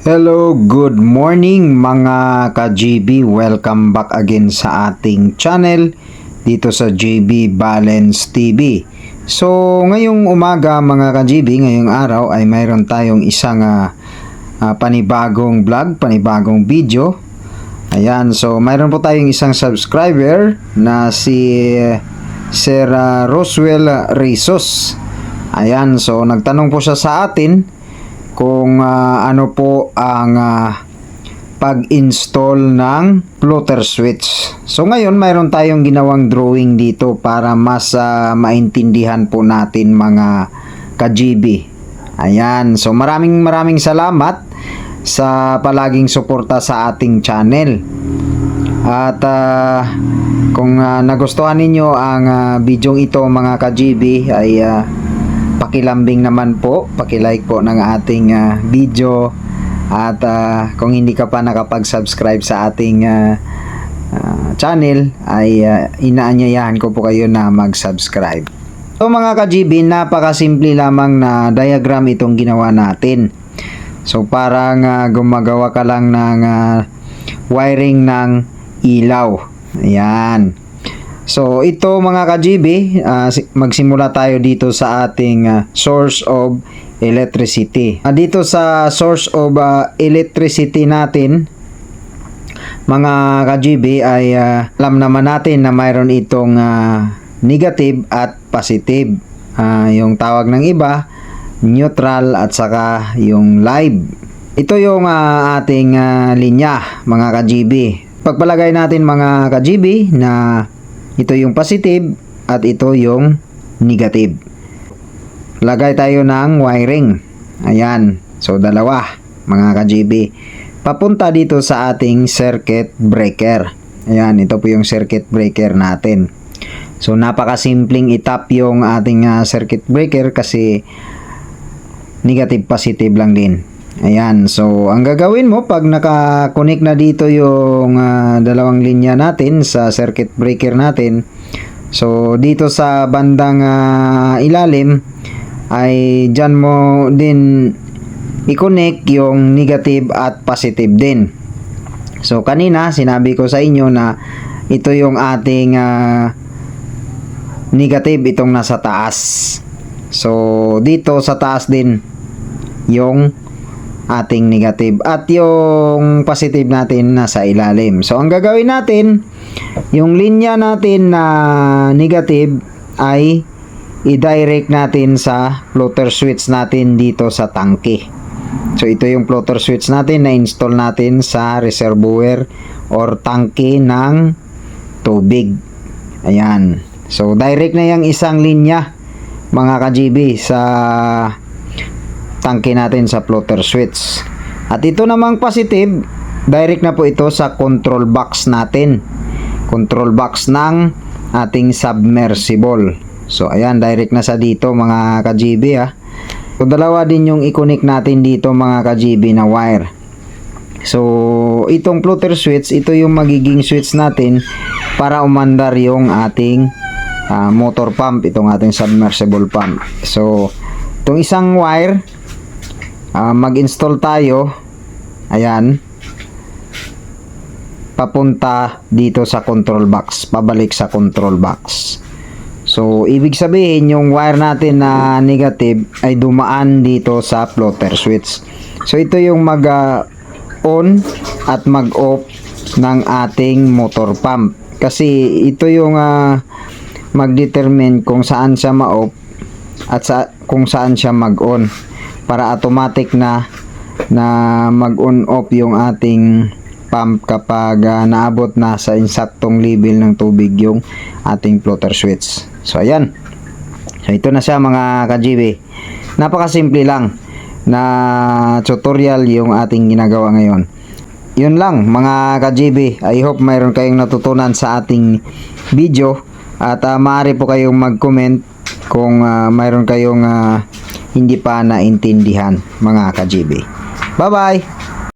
Hello, good morning mga ka-GB. Welcome back again sa ating channel dito sa JB Balance TV. So, ngayong umaga mga ka-GB, ngayong araw ay mayroon tayong isang ah, ah, panibagong vlog, panibagong video. Ayan, so mayroon po tayong isang subscriber na si eh, Sir ah, Roswell Rizos. Ayan, so nagtanong po siya sa atin kung ah, ano po ang ah, pag-install ng floater switch. So ngayon mayroon tayong ginawang drawing dito para mas ah, maintindihan po natin mga ka-GB. Ayan, so maraming maraming salamat sa palaging suporta sa ating channel. At ah, kung ah, nagustuhan ninyo ang ah, bidyong ito mga ka-GB ay ah, pakilambing naman po, pakilike po ng ating ah, video at ah, kung hindi ka pa nakapag-subscribe sa ating ah, ah, channel ay ah, inaanyayahan ko po kayo na mag-subscribe. So mga ka-GB, napakasimple lamang na diagram itong ginawa natin. So parang ah, gumagawa ka lang ng ah, wiring ng ilaw. Ayan. So ito mga ka-GB, ah, si- magsimula tayo dito sa ating ah, source of electricity. Ah, dito sa source of ah, electricity natin, mga ka-GB ay ah, alam naman natin na mayroon itong ah, negative at positive. Ah, yung tawag ng iba, neutral at saka yung live. Ito yung ah, ating ah, linya mga ka-GB. Pagpalagay natin mga ka-GB na ito yung positive at ito yung negative. Lagay tayo ng wiring. Ayan. So, dalawa, mga ka-GB. Papunta dito sa ating circuit breaker. Ayan, ito po yung circuit breaker natin. So, napakasimpleng itap yung ating ah, circuit breaker kasi negative positive lang din. Ayan, so ang gagawin mo pag naka-connect na dito yung ah, dalawang linya natin sa circuit breaker natin, so dito sa bandang ah, ilalim ay dyan mo din i-connect yung negative at positive din. So kanina sinabi ko sa inyo na ito yung ating ah, negative itong nasa taas. So dito sa taas din yung ating negative at yung positive natin nasa ilalim. So ang gagawin natin, yung linya natin na negative ay i-direct natin sa floater switch natin dito sa tangke. So ito yung floater switch natin na install natin sa reservoir or tangke ng tubig. Ayan. So direct na yung isang linya mga ka-GB sa tangke natin sa floater switch. At ito namang positive, direct na po ito sa control box natin. Control box ng ating submersible. So ayan, direct na sa dito mga ka-GB ha. So dalawa din yung i-connect natin dito mga ka-GB na wire. So itong floater switch, ito yung magiging switch natin para umandar yung ating ah, motor pump, itong ating submersible pump. So itong isang wire Ah, mag-install tayo. Ayan. Papunta dito sa control box. Pabalik sa control box. So ibig sabihin yung wire natin na negative ay dumaan dito sa floater switch. So ito yung mag ah, on at mag off ng ating motor pump. Kasi ito yung ah, mag-determine kung saan siya ma-off at sa, kung saan siya mag-on para automatic na na mag-on off yung ating pump kapag ah, naabot na sa insaktong level ng tubig yung ating floater switch. So ayan. So ito na siya mga ka-GB. Napakasimple lang na tutorial yung ating ginagawa ngayon. Yun lang mga ka-GB. I hope mayroon kayong natutunan sa ating video at uh, maaari po kayong mag-comment kung ah, mayroon kayong ah, hindi pa naintindihan mga ka-GB. Bye-bye!